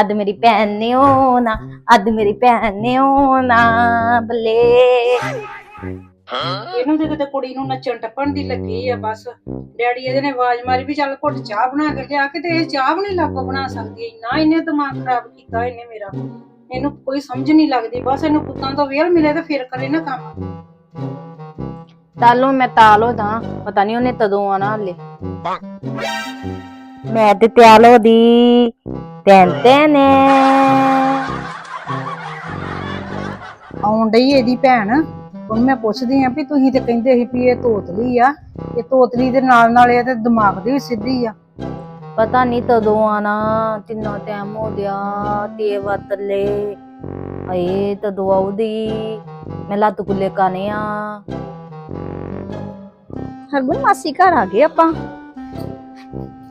ਅੱਧ ਮੇਰੀ ਭੈਣ ਨੇ ਹੋਣਾ ਅੱਧ ਮੇਰੀ ਭੈਣ ਨੇ ਹੋਣਾ ਬੱਲੇ। ਇਹਨੂੰ ਤੇ ਕਿਤੇ ਕੁੜੀ ਨੂੰ ਨੱਚਣ ਟੱਪਣ ਦੀ ਲੱਗੀ ਆ ਬਸ। ਡੈਡੀ ਇਹਦੇ ਨੇ ਆਵਾਜ਼ ਮਾਰੀ ਵੀ ਚੱਲ ਘੁੱਟ ਚਾਹ ਬਣਾ ਕੇ ਲਿਆ ਕੇ ਤੇ ਇਹ ਚਾਹ ਵੀ ਨਹੀਂ ਲਾਗੋ ਬਣਾ ਸਕਦੀ। ਇੰਨਾ ਇਹਨੇ ਦਿਮਾਗ ਖਰਾਬ ਕੀਤਾ ਇਹਨੇ ਮੇਰਾ। ਇਹਨੂੰ ਕੋਈ ਸਮਝ ਨਹੀਂ ਲੱਗਦੀ ਬਸ ਇਹਨੂੰ ਪੁੱਤਾਂ ਤੋਂ ਵੇਲ ਮਿਲੇ ਤੇ ਫਿਰ ਕਰੇ ਨਾ ਕੰਮ। ਤਾਲੋ ਮੈਂ ਤਾਲੋ ਦਾ ਪਤਾ ਨਹੀਂ ਉਹਨੇ ਤਦੋਂ ਆਣਾ ਹਲੇ। ਮੈਂ ਤੇ ਤਿਆਲੋ ਦੀ। ਤੈਨ ਤੈਨੇ ਆਉਣ ਡਈ ਇਹਦੀ ਭੈਣ। ਹੁਣ ਮੈਂ ਪੁੱਛਦੀ ਆ ਵੀ ਤੁਸੀਂ ਤੇ ਕਹਿੰਦੇ ਸੀ ਵੀ ਇਹ ਤੋਤਲੀ ਆ। ਇਹ ਤੋਤਲੀ ਦੇ ਨਾਲ ਨਾਲ ਇਹ ਤੇ ਦਿਮਾਗ ਦੀ ਵੀ ਸਿੱਧੀ ਆ। ਪਤਾ ਨਹੀਂ ਤਦੋਂ ਆਣਾ ਕਿੰਨਾ ਟਾਈਮ ਹੋ ਗਿਆ ਤੇ ਵਤਲੇ ਏ ਤਦੋਂ ਆਉਦੀ। ਮੈਂ ਲੱਤ ਕੁੱਲੇ ਕਾਨੇ ਆ। ਹਰਗੁਣ ਮਾਸੀ ਘਰ ਆ ਗਏ ਆਪਾਂ।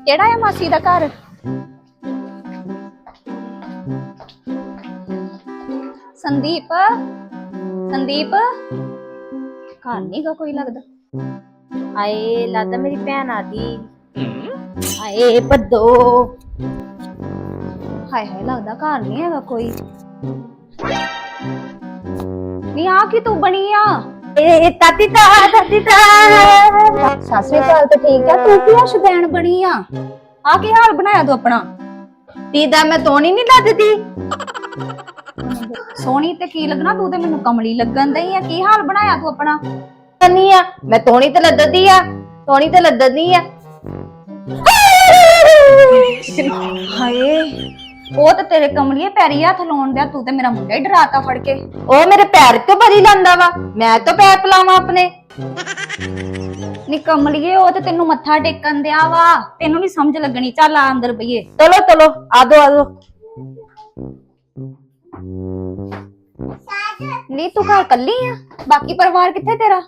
ਕਿਹੜਾ ਹੈ ਮਾਸੀ ਦਾ ਘਰ? ਸੰਦੀਪ? ਸੰਦੀਪ? ਘਰ ਨਹੀਂ ਗਾ ਕੋਈ ਲੱਗਦਾ। ਆਏ ਲੱਗਦਾ ਮੇਰੀ ਭੈਣ ਆਦੀ ਆਏ ਬੱਦੋ ਹਾਏ ਹਾਏ ਲੱਗਦਾ ਘਰ ਨਹੀਂ ਹੈਗਾ ਕੋਈ। ਨਹੀਂ ਆ ਕੀ ਤੂੰ ਬਣੀ ਆ? ਏ ਤਾਤੀ ਤਾ ਤਾਤੀ ਤਾ। ਸਤਿ ਸ੍ਰੀ ਅਕਾਲ ਤੇ ਠੀਕ ਆ ਤੂੰ ਕੀ ਸ਼ੁਦੈਣ ਬਣੀ ਆ? ਆ ਕੀ ਹਾਲ ਬਣਾਇਆ ਤੂੰ ਆਪਣਾ? ਤੀਦਾ ਮੈਂ ਤੋਣੀ ਨਹੀਂ ਲੱਦਦੀ ਸੋਹਣੀ ਤੇ ਕੀ ਲੱਗਣਾ? ਤੂੰ ਤੇ ਮੈਨੂੰ ਕਮਲੀ ਲੱਗਣ ਦਈ ਆ। ਕੀ ਹਾਲ ਬਣਾਇਆ ਤੂੰ ਆਪਣਾ? ਨਹੀਂ ਆ। ਮੈਂ ਤੋਣੀ ਤੇ ਲੱਦਦੀ ਆ। ਤੋਣੀ ਤੇ ਲੱਦਦੀ ਆ। ਹਾਏ। ਉਹ ਤੇ ਤੇਰੇ ਕਮਲੀਏ ਪੈਰੀ ਹੱਥ ਲਾਉਣ ਦਿਆ ਤੂੰ ਤੇ ਮੇਰਾ ਮੁੰਡਾ ਹੀ ਡਰਾਤਾ ਫੜ ਕੇ। ਉਹ ਮੇਰੇ ਪੈਰ ਤੇ ਬਰੀ ਲਾਂਦਾ ਵਾ? ਮੈਂ ਤਾਂ ਪੈਰ ਪਲਾਵਾਂ ਆਪਣੇ? ਨੀ ਕਮਲੀਏ ਉਹ ਤੇ ਤੈਨੂੰ ਮੱਥਾ ਟੇਕਣ ਦਿਆ ਵਾ। ਤੈਨੂੰ ਨਹੀਂ ਸਮਝ ਲੱਗਣੀ। ਚੱਲ ਆ ਅੰਦਰ ਬਈਏ। ਚਲੋ ਚਲੋ। ਆਦੋ ਆਦੋ ਨੀ ਤੂੰ ਘਰ ਕੱਲੀ ਆ? ਬਾਕੀ ਪਰਿਵਾਰ ਕਿੱਥੇ ਤੇਰਾ?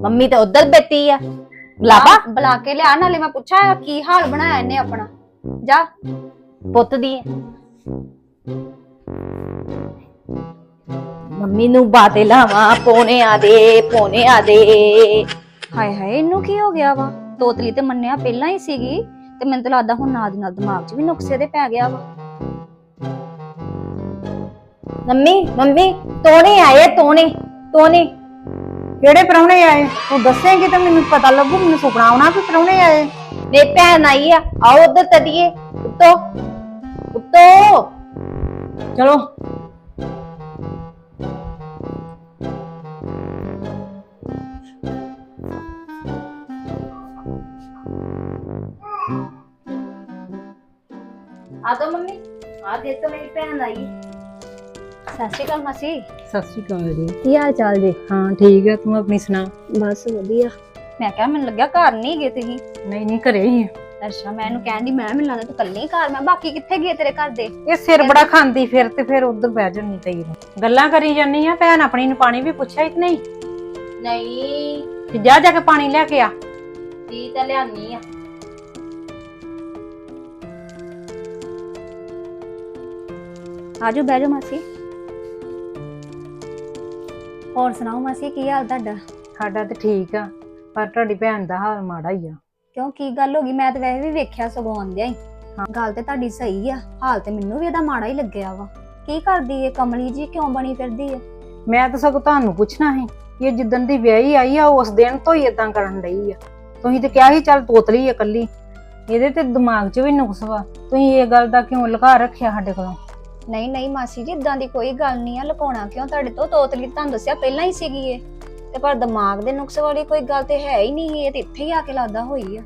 ਮੰਮੀ ਤਾਂ ਉਧਰ ਬੈਠੀ ਆ। ਆ, ਬੁਲਾ ਕੇ ਲਿਆ ਨਾਲੇ ਮੈਂ ਪੁੱਛਾਂ ਕੀ ਹਾਲ ਬਣਾਇਆ ਇਹਨੇ ਆਪਣਾ? ਜਾ। ਪੁੱਤ ਦੀ ਮੰਮੀ ਨੂੰ ਬਾਤੇ ਲਾਵਾਂ ਪੋਨੇ ਆ ਦੇ ਪੋਨੇ ਆ ਦੇ। ਹਾਏ ਹਾਏ ਇਹਨੂੰ ਕੀ ਹੋ ਗਿਆ ਵਾ? ਤੋਤਲੀ ਤੇ ਮੰਨਿਆ ਪਹਿਲਾਂ ਹੀ ਸੀਗੀ ਤੇ ਮੈਨੂੰ ਤਾਂ ਲੱਗਦਾ ਹੁਣ ਨਾਲ ਦੀ ਨਾਲ ਦਿਮਾਗ 'ਚ ਵੀ ਨੁਕਸੇ ਦੇ ਪੈ ਗਿਆ ਵਾ। ਮੰਮੀ ਮੰਮੀ ਤੋਨੇ ਆਏ ਤੋਨੇ ਤੋਨੇ ਕਿਹੜੇ ਪ੍ਰਾਹੁਣੇ ਆਏ? ਤੂੰ ਦੱਸੇਂਗੀ ਤਾਂ ਮੈਨੂੰ ਪਤਾ ਲੱਗੂ ਮੈਨੂੰ ਸੁਪਨਾ ਆਉਣਾ ਵੀ ਪ੍ਰਾਹੁਣੇ ਆਏ। ਮੇਰੇ ਭੈਣ ਆਈ ਆ ਆਓ ਉਧਰ ਤਦੀਏ। ਉੱਤੋ ਉੱਤੋ। ਚਲੋ। ਆ ਦੋ ਮੰਮੀ ਆ ਦੇ ਤੋ ਮੇਰੀ ਭੈਣ ਆਈ। ਸਤਿ ਸ਼੍ਰੀ ਅਕਾਲ ਮਾਸੀ। ਸਤਿ ਸ਼੍ਰੀ ਅਕਾਲ ਜੀ। ਕੀ ਹਾਲ ਚਾਲ ਜੀ? ਹਾਂ ਠੀਕ ਹੈ ਤੂੰ ਆਪਣੀ ਸੁਣਾ? ਬਸ ਵਧੀਆ। ਮੈਂ ਕਿਹਾ ਮੈਨੂੰ ਲੱਗਿਆ ਘਰ ਨਹੀਂ ਗਏ ਤੁਸੀਂ। ਨਹੀਂ ਨਹੀਂ ਘਰੇ ਹੀ ਆ। ਅੱਛਾ ਮੈਂ ਇਹਨੂੰ ਕਹਿੰਦੀ ਮੈਂ ਮੈਨੂੰ ਲੱਗਦਾ ਤੂੰ ਕੱਲੀ ਘਰ ਮੈਂ ਬਾਕੀ ਕਿੱਥੇ ਗਏ ਤੇਰੇ ਘਰ ਦੇ? ਇਹ ਸਿਰ ਬੜਾ ਖਾਂਦੀ ਫਿਰ ਤੇ ਫਿਰ ਉਧਰ ਬਹਿ ਜੰਨੀ ਤਈ ਨੂੰ ਗੱਲਾਂ ਕਰੀ ਜਾਨੀ ਆ ਭੈਣ ਆਪਣੀ ਨੂੰ ਪਾਣੀ ਵੀ ਪੁੱਛਿਆ ਕਿ ਨਹੀਂ? ਨਹੀਂ। ਤੇ ਜਾ ਜਾ ਕੇ ਪਾਣੀ ਲੈ ਕੇ ਆ। ਤੀ ਤਾਂ ਲਿਆਨੀ ਆ। ਆਜੋ ਬਹਿ ਜਾਓ ਮਾਸੀ। ਹੋਰ ਸੁਣਾਓ ਮਾਸੀ ਕੀ ਹਾਲ ਤੁਹਾਡਾ? ਸਾਡਾ ਤੇ ਠੀਕ ਆ ਪਰ ਤੁਹਾਡੀ ਭੈਣ ਦਾ ਹਾਲ ਮਾੜਾ ਹੀ ਆ। ਕਿਉਂ ਕੀ ਗੱਲ ਹੋ ਗਈ? ਮੈਂ ਤਾਂ ਵੈਸੇ ਵੀ ਵੇਖਿਆ ਸਗੋਂ ਆਉਂਦਿਆਂ ਹੀ। ਹਾਂ। ਗੱਲ ਤੇ ਤੁਹਾਡੀ ਸਹੀ ਆ ਹਾਲ ਤੇ ਮੈਨੂੰ ਵੀ ਇਹਦਾ ਮਾੜਾ ਹੀ ਲੱਗਿਆ ਵਾ। ਕੀ ਕਰਦੀ ਏ ਕਮਲੀ ਜੀ ਕਿਉਂ ਬਣੀ ਫਿਰਦੀ ਏ? ਮੈਂ ਤਾਂ ਸਗੋਂ ਤੁਹਾਨੂੰ ਪੁੱਛਣਾ ਕਿ ਇਹ ਜਿੱਦਣ ਦੀ ਵਿਆਹੀ ਆਈ ਆ ਉਸ ਦਿਨ ਤੋਂ ਹੀ ਇਦਾਂ ਕਰਨ ਡਈ ਆ। ਤੁਸੀਂ ਤੇ ਕਿਹਾ ਸੀ ਚੱਲ ਤੋਤਲੀ ਆ ਇਕੱਲੀ। ਇਹਦੇ ਤੇ ਦਿਮਾਗ 'ਚ ਵੀ ਨੁਕਸ ਵਾ। ਤੁਸੀਂ ਇਹ ਗੱਲ ਦਾ ਕਿਉਂ ਲੁਕਾ ਰੱਖਿਆ ਸਾਡੇ ਕੋਲੋਂ? ਨਹੀਂ ਨਹੀਂ ਮਾਸੀ ਜੀ ਇਦਾਂ ਦੀ ਕੋਈ ਗੱਲ ਨਹੀਂ ਆ, ਲੁਕਾਉਣਾ ਕਿਉਂ? ਤੁਹਾਡੇ ਤੋਂ ਤੋਤਲੀ ਤੁਹਾਨੂੰ ਦੱਸਿਆ ਪਹਿਲਾਂ ਹੀ ਸੀਗੀ ਏ ਤੇ ਪਰ ਦਿਮਾਗ ਦੇ ਨੁਕਸ ਵਾਲੀ ਕੋਈ ਗੱਲ ਤੇ ਹੈ ਹੀ ਨਹੀਂ ਇਹ ਤੇ ਇੱਥੇ ਹੀ ਆ ਕੇ ਲੱਗਦਾ ਹੋਈ ਆ।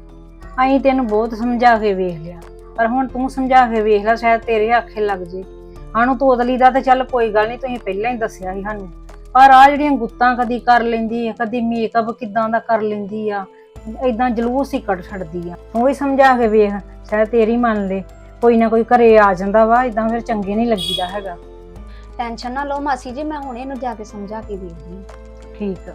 ਅਸੀਂ ਤੈਨੂੰ ਬਹੁਤ ਸਮਝਾ ਕੇ ਵੇਖ ਲਿਆ, ਪਰ ਹੁਣ ਤੂੰ ਸਮਝਾ ਕੇ ਵੇਖ ਲੈ, ਸ਼ਾਇਦ ਤੇਰੇ ਆਖੇ ਲੱਗ ਜੇ। ਸਾਨੂੰ ਤੋਤਲੀ ਦਾ ਤੇ ਚੱਲ ਕੋਈ ਗੱਲ ਨਹੀਂ, ਤੁਸੀਂ ਪਹਿਲਾਂ ਹੀ ਦੱਸਿਆ ਸੀ ਸਾਨੂੰ। ਪਰ ਆ ਜਿਹੜੀਆਂ ਗੁੱਤਾਂ ਕਦੀ ਕਰ ਲੈਂਦੀ ਆ, ਕਦੀ ਮੇਕਅਪ ਕਿਦਾਂ ਦਾ ਕਰ ਲੈਂਦੀ ਆ ਇਦਾਂ ਜਲੂਸ ਹੀ ਕੱਢ ਛੱਡਦੀ ਆ। ਤੂੰ ਵੀ ਸਮਝਾ ਕੇ ਵੇਖ, ਸ਼ਾਇਦ ਤੇਰੀ ਮੰਨ ਲੈ। ਕੋਈ ਨਾ ਕੋਈ ਘਰੇ ਆ ਜਾਂਦਾ ਵਾ ਇਦਾਂ ਫਿਰ ਚੰਗੇ ਨਹੀਂ ਲੱਗੀਦਾ ਹੈਗਾ। ਟੈਨਸ਼ਨ ਨਾ ਲਓ ਮਾਸੀ ਜੀ ਮੈਂ ਹੁਣੇ ਇਹਨੂੰ ਜਾ ਕੇ ਸਮਝਾ ਕੇ ਵੇਖਦੀ ਹਾਂ। ਠੀਕ ਆ।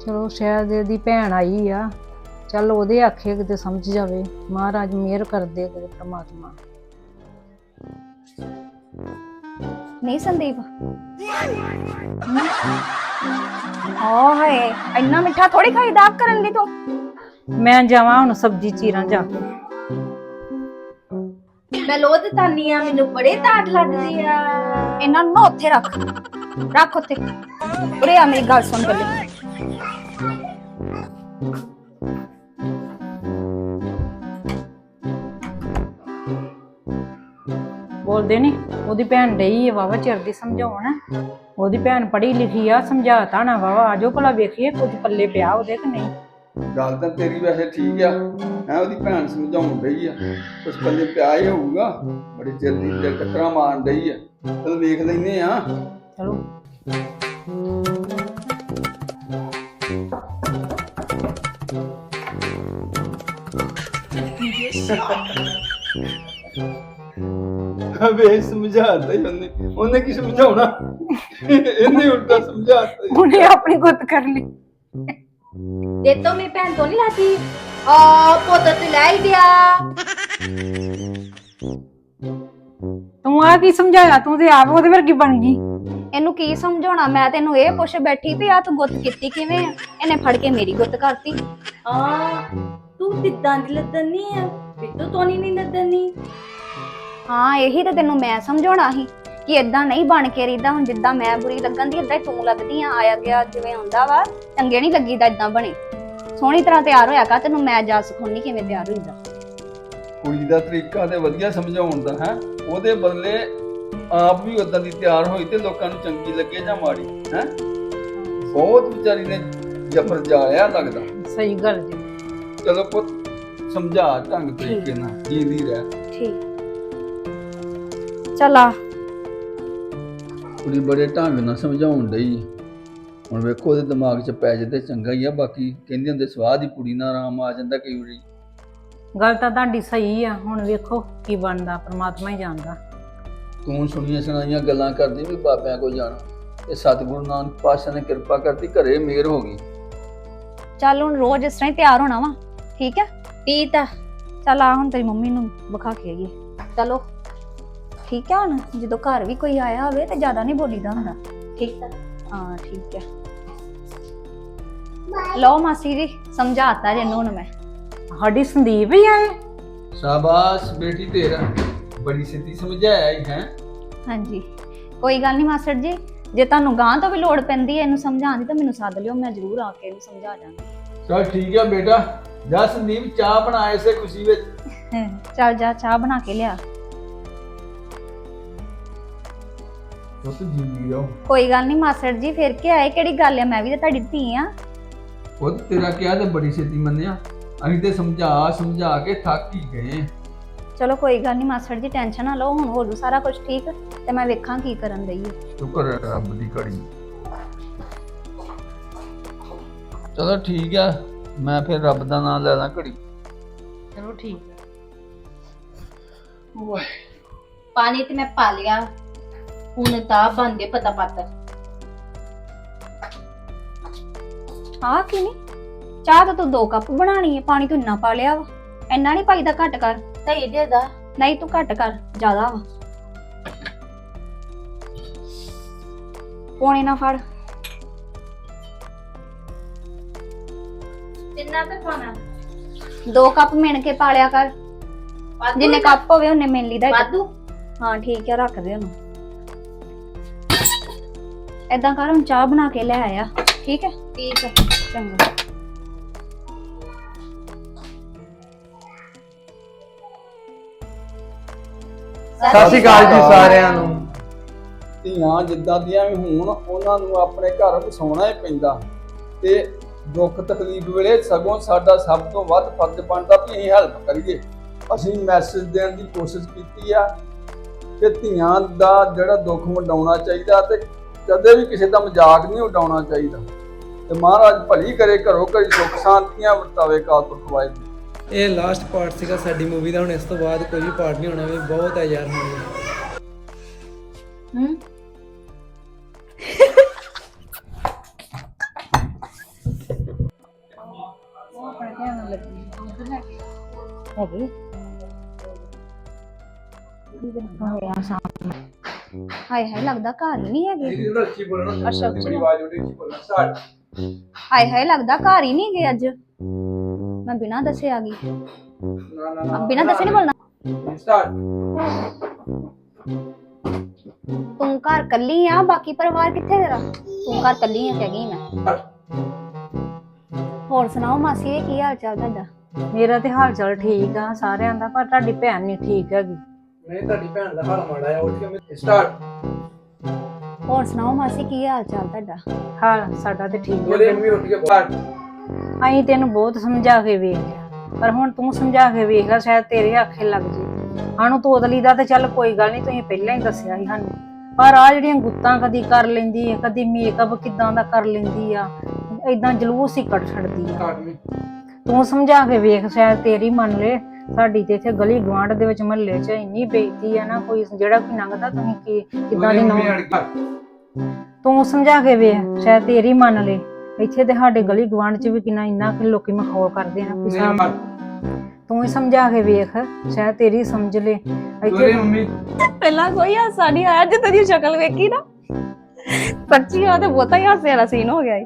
ਚਲੋ ਸ਼ਾਇਦ ਇਹਦੀ ਭੈਣ ਆਈ ਆ। ਚੱਲ ਉਹਦੇ ਆਖੇ ਕਿਤੇ ਸਮਝ ਜਾਵੇ। ਮਹਾਰਾਜ ਮਿਹਰ ਕਰਦੇ ਕਰੇ ਪ੍ਰਮਾਤਮਾ। ਨਹੀਂ ਸੰਦੀਪ। ਓ ਹਾਏ ਇੰਨਾ ਮਿੱਠਾ ਥੋੜੀ ਖਾਈਦਾ ਕਰਨ ਦੀ ਤੂੰ। ਮੈਂ ਜਾਵਾਂ ਹੁਣ ਸਬਜ਼ੀ ਚੀਰਾਂ ਜਾ ਕੇ। ਮੈਂ ਲੋਧ ਤਾਨੀ ਆ ਮੈਨੂੰ ਬੜੇ ਤਾਟ ਲੱਗਦੇ ਆ। ਇਹਨਾਂ ਨੂੰ ਨਾ ਉੱਥੇ ਰੱਖ। ਰੱਖ ਉੱਥੇ। ਉਰੇ ਆ ਮੇਰੀ ਗੱਲ ਸੁਣ ਪਹਿਲੇ। ਬੋਲਦੇ ਨਹੀਂ ਉਹਦੀ ਭੈਣ ਡਈ ਆ ਵਾਵਾ ਚਿਰ ਦੀ ਸਮਝਾਉਣ। ਉਹਦੀ ਭੈਣ ਪੜ੍ਹੀ ਲਿਖੀ ਆ ਸਮਝਾਤਾ ਨਾ ਵਾਵਾ ਆਜੋ ਭਲਾ ਵੇਖੀਏ ਕੁਝ ਪੱਲੇ ਪਿਆ ਉਹਦੇ ਕਿ ਨਹੀਂ। ਗੱਲ ਤਾਂ ਤੇਰੀ ਵੈਸੇ ਠੀਕ ਆ। ਹੈ ਉਹਦੀ ਭੈਣ ਸਮਝਾਉਣ ਡਈ ਆ। ਉਸ ਪੱਲੇ ਪਿਆ ਹੀ ਹੋਊਗਾ। ਬੜੀ ਚਿਰ ਦੀ ਤੇ ਟੱਕਰਾਂ ਮਾਰਨ ਡਈ ਆ। ਚਲ ਵੇਖ ਲੈਨੇ ਆ। ਚਲੋ। ਵੇ ਸਮਝਾਤਾ ਹੀ ਉਹਨੇ ਉਹਨੇ ਕੀ ਸਮਝਾਉਣਾ? ਇਹਨੇ ਉਲਟਾ ਸਮਝਾਤਾ ਹੀ। ਉਹਨੇ ਆਪਣੀ ਗੁੱਤ ਕਰ ਲਈ। ਦੇ ਤੋ ਮੇਰੀ ਭੈਣ ਤੋਂ ਨਹੀਂ ਲਾਤੀ। ਆ ਪੁੱਤ ਤੇ ਲੈ ਹੀ ਗਿਆ। ਤੂੰ ਆ ਕੀ ਸਮਝਾਇਆ? ਤੂੰ ਤੇ ਆਪ ਉਹਦੇ ਵਰਗੀ ਬਣ ਗਈ। ਇਹਨੂੰ ਕੀ ਸਮਝਾਉਣਾ? ਮੈਂ ਤੈਨੂੰ ਇਹ ਪੁੱਛ ਬੈਠੀ ਵੀ ਆ ਤੂੰ ਗੁੱਤ ਕੀਤੀ ਕਿਵੇਂ ਆ? ਇਹਨੇ ਫੜ ਕੇ ਮੇਰੀ ਗੁੱਤ ਕਰਤੀ। ਆ ਤੂੰ ਕਿੱਦਾਂ ਦੀ ਲੱਦਣੀ ਆ? ਪਿੱਤੂ ਤੋਂ ਨਹੀਂ ਲੱਦਣੀ ਹਾਂ ਇਹੀ ਤਾਂ ਤੈਨੂੰ ਮੈਂ ਸਮਝਾਉਣਾ ਸੀ ਕਿ ਇਦਾਂ ਨਹੀਂ ਬਣ ਕੇ ਰਹੀਦਾ ਹੁਣ ਜਿੱਦਾਂ ਮੈਂ ਬੁਰੀ ਲੱਗਣ ਦੀ ਇਦਾਂ ਤੂੰ ਲੱਗਦੀ ਆ ਆਇਆ ਗਿਆ ਜਿਵੇਂ ਹੁੰਦਾ ਵਾ ਚੰਗੇ ਨਹੀਂ ਲੱਗੀਦਾ ਇਦਾਂ ਬਣੇ। ਸੋਹਣੀ ਤਰ੍ਹਾਂ ਤਿਆਰ ਹੋਇਆ ਕਰ ਤੈਨੂੰ ਮੈਂ ਜਾ ਸਿਖਾਉਣੀ ਕਿਵੇਂ ਤਿਆਰ ਹੋਈਦਾ। ਕੁੜੀ ਦਾ ਤਰੀਕਾ ਤੇ ਵਧੀਆ ਸਮਝਾਉਣ ਦਾ ਹੈ? ਉਹਦੇ ਬਦਲੇ ਆਪ ਵੀ ਉਦਾਂ ਦੀ ਤਿਆਰ ਹੋਈ ਤੇ ਲੋਕਾਂ ਨੂੰ ਚੰਗੀ ਲੱਗੇ ਜਾਂ ਮਾੜੀ ਹੈ? ਬਹੁਤ ਵਿਚਾਰੀ ਨੇ ਜਬਰ ਜਾਇਆ ਲੱਗਦਾ। ਸਹੀ ਗੱਲ ਜੀ। ਚਲੋ ਪੁੱਤ ਸਮਝਾ ਢੰਗ ਤਰੀਕੇ ਨਾਲ ਜੀਂਦੀ ਰਹਿ। ਠੀਕ। ਚੱਲ ਆ। ਕੁੜੀ ਬੜੇ ਢੰਗ ਨਾਲ ਸਮਝਾਉਣ ਡਈ। ਹੁਣ ਵੇਖੋ ਉਹਦੇ ਦਿਮਾਗ 'ਚ ਪੈ ਜੇ ਤੇ ਚੰਗਾ ਹੀ ਆ ਬਾਕੀ ਕਹਿੰਦੇ ਹੁੰਦੇ ਸਵਾਦ ਹੀ ਕੁੜੀ ਨਾਲ ਆਰਾਮ ਆ ਜਾਂਦਾ ਕਈ ਵਾਰੀ। ਗੱਲ ਤਾਂ ਤੁਹਾਡੀ ਸਹੀ ਆ ਹੁਣ ਵੇਖੋ ਕੀ ਬਣਦਾ ਪ੍ਰਮਾਤਮਾ ਹੀ ਜਾਣਦਾ। ਤੂੰ ਸੁਣੀਆਂ ਸੁਣਾਈਆਂ ਗੱਲਾਂ ਕਰਦੀ ਵੀ ਬਾਬਿਆਂ ਕੋ ਜਾਣਾ। ਤੇ ਸਤਿਗੁਰੂ ਨਾਨਕ ਪਾਤਸ਼ਾਹ ਨੇ ਕਿਰਪਾ ਕਰਤੀ ਘਰੇ ਮੇਰ ਹੋ ਗਈ। ਚੱਲ ਹੁਣ ਰੋਜ਼ ਇਸ ਤਰ੍ਹਾਂ ਹੀ ਤਿਆਰ ਹੋਣਾ ਵਾ ਠੀਕ ਹੈ ਠੀਕ ਆ ਚੱਲ ਆ ਹੁਣ ਤੇਰੀ ਮੰਮੀ ਨੂੰ ਵਿਖਾ ਕੇ ਆਈਏ। ਚਲੋ। ਠੀਕ ਹੈ ਹੁਣ? ਜਦੋਂ ਘਰ ਵੀ ਕੋਈ ਆਇਆ ਹੋਵੇ ਤੇ ਜ਼ਿਆਦਾ ਨਹੀਂ ਬੋਲੀਦਾ ਹੁੰਦਾ। ਠੀਕ ਆ। ਹਾਂ ਠੀਕ ਹੈ ਲਓ ਮਾਸੀ ਜੀ ਸਮਝਾਤਾ ਜੇ ਹੁਣ ਮੈਂ। ਸਾਡੀ ਸੰਦੀਪ ਹੀ ਆਏ? ਸ਼ਾਬਾਸ਼ ਬੇਟੀ ਤੇਰਾ। ਬੜੀ ਸਿੱਧੀ ਸਮਝਾਇਆ ਹੀ ਹੈ? ਹਾਂਜੀ। ਕੋਈ ਗੱਲ ਨਹੀਂ ਮਾਸਟਰ ਜੀ ਜੇ ਤੁਹਾਨੂੰ ਗਾਂ ਤੋਂ ਵੀ ਲੋੜ ਪੈਂਦੀ ਹੈ ਇਹਨੂੰ ਸਮਝਾਉਣ ਦੀ ਤਾਂ ਮੈਨੂੰ ਸੱਦ ਲਿਓ ਮੈਂ ਜ਼ਰੂਰ ਆ ਕੇ ਇਹਨੂੰ ਸਮਝਾ ਜਾਵਾਂਗੀ ਚਲ ਠੀਕ ਹੈ ਬੇਟਾ। ਜਾ ਸੰਦੀਪ ਚਾਹ ਬਣਾ ਇਸੇ ਖੁਸ਼ੀ ਵਿੱਚ। ਚੱਲ ਜਾ ਚਾਹ ਬਣਾ ਕੇ ਲਿਆ। ਪੁੱਤ ਜਿੰਦੀ ਰਹੋ ਕੋਈ ਗੱਲ ਨਹੀਂ ਮਾਸਟਰ ਜੀ ਫਿਰ ਕੀ ਆਏ? ਕਿਹੜੀ ਗੱਲ ਹੈ ਮੈਂ ਵੀ ਤਾਂ ਤੁਹਾਡੀ ਧੀ ਆ। ਪੁੱਤ ਤੇਰਾ ਕਿਹਾ ਤੇ ਬੜੀ ਛੇਤੀ ਮੰਨਿਆ? ਅਸੀਂ ਤੇ ਸਮਝਾ ਸਮਝਾ ਕੇ ਥੱਕ ਹੀ ਗਏ। ਚਲੋ ਕੋਈ ਗੱਲ ਨਹੀਂ ਮਾਸਟਰ ਜੀ ਟੈਨਸ਼ਨ ਨਾ ਲਓ ਹੁਣ ਹੋ ਜੂ ਸਾਰਾ ਕੁਝ ਠੀਕ ਤੇ ਮੈਂ ਵੇਖਾਂ ਕੀ ਕਰਨ ਦਈ ਸ਼ੁਕਰ ਹੈ ਰੱਬ ਦੀ ਕੜੀ ਚਲੋ ਠੀਕ ਆ ਮੈਂ ਫਿਰ ਰੱਬ ਦਾ ਨਾਮ ਲੈ ਲਾਂ ਘੜੀ। ਚਲੋ ਠੀਕ ਪਾਣੀ ਤੇ ਮੈਂ ਪਾ ਲਿਆ। ਹੁਣ ਤਾਂ ਬੰਦੇ ਪਤਾ ਪਤਾ। ਆ ਕੀ ਨਹੀਂ ਚਾਹ ਤਾਂ ਤੂੰ ਦੋ ਕੱਪ ਬਣਾਣੀ ਹੈ ਪਾਣੀ ਤੂੰ ਇੰਨਾ ਪਾ ਲਿਆ ਵਾ। ਇੰਨਾ ਨਹੀਂ ਪਾਈਦਾ ਘੱਟ ਕਰ। ਤਾਂ ਇਹਦੇ ਦਾ। ਨਹੀਂ ਤੂੰ ਘੱਟ ਕਰ ਜ਼ਿਆਦਾ ਵਾ। ਪੌਣੇ ਨਾ ਫੜ। ਤਿੰਨਾ ਤੇ ਪਾਣਾ ਦੋ ਕੱਪ ਮਿਣ ਕੇ ਪਾ ਲਿਆ ਕਰ। ਜਿੰਨੇ? ਕੱਪ ਹੋਵੇ ਉਹਨੇ ਮਿਣ ਲਈਦਾ ਇੱਕ। ਵਾਧੂ? ਹਾਂ ਠੀਕ ਹੈ ਰੱਖ ਦੇ ਉਹਨੂੰ। ਏਦਾਂ ਕਰ ਹੁਣ ਚਾਹ ਬਣਾ ਕੇ ਲੈ ਆਇਆ। ਠੀਕ ਹੈ? ਠੀਕ ਆ ਚੰਗਾ। ਸਤਿ ਸ਼੍ਰੀ ਅਕਾਲ ਜੀ ਸਾਰਿਆਂ ਨੂੰ। ਧੀਆਂ ਜਿੱਦਾਂ ਦੀਆਂ ਵੀ ਹੋਣ ਉਹਨਾਂ ਨੂੰ ਆਪਣੇ ਘਰ ਵਸਾਉਣਾ ਹੀ ਪੈਂਦਾ। ਤੇ ਦੁੱਖ ਤਕਲੀਫ ਵੇਲੇ ਸਗੋਂ ਸਾਡਾ ਸਭ ਤੋਂ ਵੱਧ ਫਰਜ਼ ਬਣਦਾ ਵੀ ਅਸੀਂ ਹੈਲਪ ਕਰੀਏ। ਅਸੀਂ ਮੈਸੇਜ ਦੇਣ ਦੀ ਕੋਸ਼ਿਸ਼ ਕੀਤੀ ਆ ਕਿ ਧੀਆਂ ਦਾ ਜਿਹੜਾ ਦੁੱਖ ਵੰਡਾਉਣਾ ਚਾਹੀਦਾ ਤੇ ਕਦੇ ਵੀ ਕਿਸੇ ਦਾ ਮਜ਼ਾਕ ਨਹੀਂ ਉਡਾਉਣਾ ਚਾਹੀਦਾ। ਤੇ ਮਹਾਰਾਜ ਭਲੀ ਕਰੇ ਘਰੋਂ ਘਰੀ ਸੁੱਖ ਸ਼ਾਂਤੀਆਂ ਵਰਤਾਵੇ ਕਾਲ ਪੁਰਖ ਵਾਹਿਗੁਰੂ। ਇਹ ਲਾਸਟ ਪਾਰਟ ਸੀਗਾ ਸਾਡੀ ਮੂਵੀ ਦਾ ਹੁਣ ਇਸ ਤੋਂ ਬਾਅਦ ਕੋਈ ਵੀ ਪਾਰਟ ਨਹੀਂ ਹੋਣਾ ਵੀ ਬਹੁਤ ਹੈ ਯਾਰ ਹੁਣ। ਹੂੰ? ਹੈਗੀ। ਹਾਏ ਹਾਏ ਲੱਗਦਾ ਘਰ ਹੀ ਨਹੀਂ ਹੈਗੇ। ਇਹਦੀ ਅੱਛੀ ਬੋਲਣਾ ਅੱਛਾ, ਅੱਛਾ। ਆਵਾਜ਼ ਉਹਦੀ ਅੱਛੀ ਬੋਲਣਾ ਸਟਾਰਟ ਹਾਏ ਹਾਏ ਲੱਗਦਾ ਘਰ ਹੀ ਨਹੀਂ ਗਏ ਅੱਜ। ਮੈਂ ਬਿਨਾਂ ਦੱਸੇ ਆ ਗਈ। ਨਾ ਨਾ ਬਿਨਾਂ ਦੱਸੇ ਨਹੀਂ ਬੋਲਣਾ। ਸਟਾਰਟ ਤੂੰ ਘਰ ਕੱਲੀ ਆ ਬਾਕੀ ਪਰਿਵਾਰ ਕਿੱਥੇ ਤੇਰਾ? ਤੂੰ ਘਰ ਕੱਲੀ ਆ ਕਹਿ ਗਈ ਮੈਂ। ਹੋਰ ਸੁਣਾਓ ਮਾਸੀ ਕੀ ਹਾਲ ਚਾਲ ਤੁਹਾਡਾ? ਮੇਰਾ ਤੇ ਹਾਲ ਚਾਲ ਠੀਕ ਆ ਸਾਰਿਆਂ ਦਾ ਪਰ ਤੁਹਾਡੀ ਭੈਣ ਨਹੀਂ ਠੀਕ ਹੈਗੀ। ਨਹੀਂ ਤੁਹਾਡੀ ਭੈਣ ਦਾ ਹਾਲ ਮਾੜਾ ਆ ਉੱਠ ਕੇ ਮੈਂ ਸਟਾਰਟ ਹੋਰ ਸੁਣਾਓ ਮਾਸੀ ਕੀ ਹਾਲ ਚਾਲ ਤੁਹਾਡਾ? ਹਾਲ ਸਾਡਾ ਤੇ ਠੀਕ ਬੋਲੇ ਹੈ। ਮੰਮੀ ਉੱਠ ਕੇ ਸਟਾਰਟ ਅਸੀਂ ਤੈਨੂੰ ਬਹੁਤ ਸਮਝਾ ਕੇ ਵੇਖ ਲਿਆ। ਪਰ ਹੁਣ ਤੂੰ ਸਮਝਾ ਕੇ ਵੇਖ ਲੈ ਸ਼ਾਇਦ ਤੇਰੇ ਆਖੇ ਲੱਗ ਜੇ। ਸਾਨੂੰ ਤੋਤਲੀ ਦਾ ਤੇ ਚੱਲ ਕੋਈ ਗੱਲ ਨਹੀਂ ਤੁਸੀਂ ਪਹਿਲਾਂ ਹੀ ਦੱਸਿਆ ਸੀ ਸਾਨੂੰ। ਪਰ ਆ ਜਿਹੜੀਆਂ ਗੁੱਤਾਂ ਕਦੀ ਕਰ ਲੈਂਦੀ ਹੈ ਕਦੀ ਮੇਕਅਪ ਕਿਦਾਂ ਦਾ ਕਰ ਲੈਂਦੀ ਆ ਇਦਾਂ ਜਲੂਸ ਹੀ ਕੱਢ ਛੱਡਦੀ ਆ। ਸਟਾਰਟ ਮੀ ਤੂੰ ਸਮਝਾ ਕੇ ਵੇਖ ਸ਼ਾਇਦ ਤੇਰੀ ਮੰਨ ਲੈ। ਸਾਡੀ ਤੇ ਇੱਥੇ ਗਲੀ ਗਵਾਂਢ ਦੇ ਵਿੱਚ ਮਹੱਲੇ 'ਚ ਇੰਨੀ ਬੇਇੱਜ਼ਤੀ ਆ ਨਾ ਕੋਈ ਜਿਹੜਾ ਕੋਈ ਲੰਘਦਾ ਤੁਸੀਂ ਕੀ ਕਿਦਾਂ ਦੀ ਨੌ ਤੂੰ ਸਮਝਾ ਕੇ ਵੇਖ ਸ਼ਾਇਦ ਤੇਰੀ ਮੰਨ ਲੈ। ਇੱਥੇ ਤੇ ਸਾਡੇ ਗਲੀ ਗਵਾਂਢ 'ਚ ਵੀ ਕਿੰਨਾ ਇੰਨਾ ਕਿ ਲੋਕੀ ਮਖੌਲ ਕਰਦੇ ਆ ਵੀ ਸਾਹਮ- ਤੂੰ ਹੀ ਸਮਝਾ ਕੇ ਵੇਖ ਸ਼ਾਇਦ ਤੇਰੀ ਸਮਝ ਲੈ। ਇੱਥੇ ਮੰਮੀ ਪਹਿਲਾਂ ਕੋਈ ਹਾਸਾ ਨਹੀਂ ਆਇਆ ਜੇ ਤੇਰੀ ਸ਼ਕਲ ਵੇਖੀ ਨਾ। ਸੱਚੀ ਆ ਤੇ ਬਹੁਤਾ ਹੀ ਹਾਸੇ ਵਾਲਾ ਸੀਨ ਹੋ ਗਿਆ।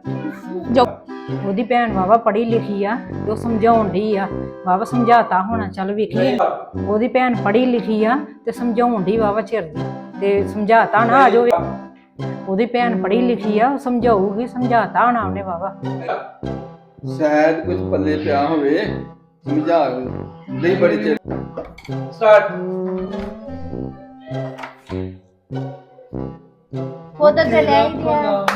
ਜੋ ਉਹਦੀ ਭੈਣ ਵਾਵਾ ਪੜ੍ਹੀ ਲਿਖੀ ਆ ਤੇ ਉਹ ਸਮਝਾਉਣ ਡਈ ਆ। ਵਾਵਾ ਸਮਝਾਤਾ ਹੋਣਾ ਚੱਲ ਵੇਖੀ ਉਹਦੀ ਭੈਣ ਪੜ੍ਹੀ ਲਿਖੀ ਆ ਤੇ ਸਮਝਾਉਣ ਡਈ ਵਾਵਾ ਚਿਰ ਦੀ। ਤੇ ਸਮਝਾਤਾ ਨਾ ਆਜੋ ਉਹਦੀ ਭੈਣ ਪੜ੍ਹੀ ਲਿਖੀ ਆ ਉਹ ਸਮਝਾਊਗੀ ਸਮਝਾਤਾ ਹੋਣਾ ਉਹਨੇ ਵਾਵਾ ਸ਼ਾਇਦ ਕੁਝ ਪੱਲੇ ਪਿਆ ਹੋਵੇ ਸਮਝਾ ਨਹੀਂ ਬੜੀ ਚਿਰ। ਸਟਾਰਟ ਉਹਦਾ ਤੇ ਲੈ ਹੀ ਗਿਆ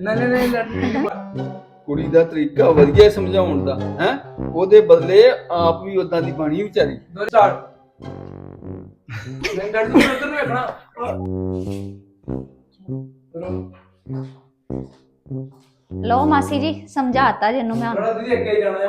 ਨਹੀਂ ਨਹੀਂ ਨਹੀਂ। ਕੁੜੀ ਦਾ ਤਰੀਕਾ ਵਧੀਆ ਸਮਝਾਉਣ ਦਾ ਹੈ? ਉਹਦੇ ਬਦਲੇ ਆਪ ਵੀ ਉਦਾਂ ਦੀ ਬਣੀ ਵਿਚਾਰੀ। ਦੋ ਸਟਾਰਟ ਨਹੀਂ ਡਰ ਤੂੰ ਉਧਰ ਨੂੰ ਵੇਖਣਾ। ਲਓ ਮਾਸੀ ਜੀ ਸਮਝਾਤਾ ਜਿਹਨੂੰ ਮੈਂ ਬੜਾ ਦੀਦੀ ਅੱਗੇ ਹੀ ਜਾਣਾ ਹੈ।